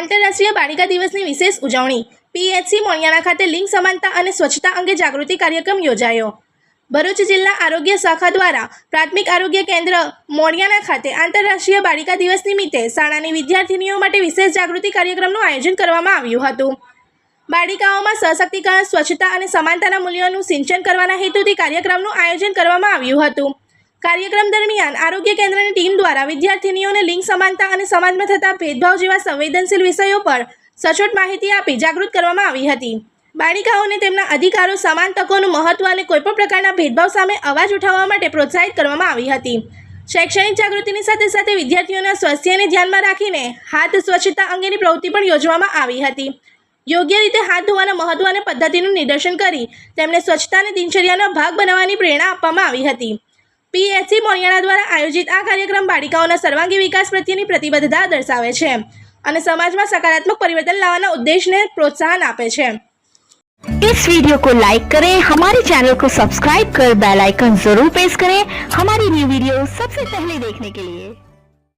આંતરરાષ્ટ્રીય બાલિકા દિવસની વિશેષ ઉજવણી. પીએચસી મોણિયાના ખાતે લિંગ સમાનતા અને સ્વચ્છતા અંગે જાગૃતિ કાર્યક્રમ યોજાયો. ભરૂચ જિલ્લા આરોગ્ય શાખા દ્વારા પ્રાથમિક આરોગ્ય કેન્દ્ર મોડિયાના ખાતે આંતરરાષ્ટ્રીય બાલિકા દિવસ નિમિત્તે શાળાની વિદ્યાર્થીનીઓ માટે વિશેષ જાગૃતિ કાર્યક્રમનું આયોજન કરવામાં આવ્યું હતું. બાલિકાઓમાં સશક્તિકરણ, સ્વચ્છતા અને સમાનતાના મૂલ્યોનું સિંચન કરવાના હેતુથી કાર્યક્રમનું આયોજન કરવામાં આવ્યું હતું. કાર્યક્રમ દરમિયાન આરોગ્ય કેન્દ્રની ટીમ દ્વારા વિદ્યાર્થીનીઓને લિંગ સમાનતા અને સમાજમાં થતા ભેદભાવ જેવા સંવેદનશીલ વિષયો પર સચોટ માહિતી આપી જાગૃત કરવામાં આવી હતી. બાળિકાઓને તેમના અધિકારો સમાન તકોનું મહત્વ અને કોઈપણ પ્રકારના ભેદભાવ સામે અવાજ ઉઠાવવા માટે પ્રોત્સાહિત કરવામાં આવી હતી. શૈક્ષણિક જાગૃતિની સાથે સાથે વિદ્યાર્થીઓના સ્વાસ્થ્યને ધ્યાનમાં રાખીને હાથ સ્વચ્છતા અંગેની પ્રવૃત્તિ પણ યોજવામાં આવી હતી. યોગ્ય રીતે હાથ ધોવાના મહત્વ અને પદ્ધતિનું નિદર્શન કરી તેમને સ્વચ્છતાને દિનચર્યાનો ભાગ બનાવવાની પ્રેરણા આપવામાં આવી હતી. પીએચસી મોરિયાણા દ્વારા આયોજિત આ કાર્યક્રમ બાલિકાઓના સર્વાંગી વિકાસ પ્રત્યેની પ્રતિબદ્ધતા દર્શાવે છે અને સમાજમાં સકારાત્મક પરિવર્તન લાવવાના ઉદ્દેશને પ્રોત્સાહન આપે છે इस वीडियो को लाइक करें हमारे चैनल को सब्सक्राइब कर बेल आइकन जरूर प्रेस करें हमारी न्यू वीडियो सबसे पहले देखने के लिए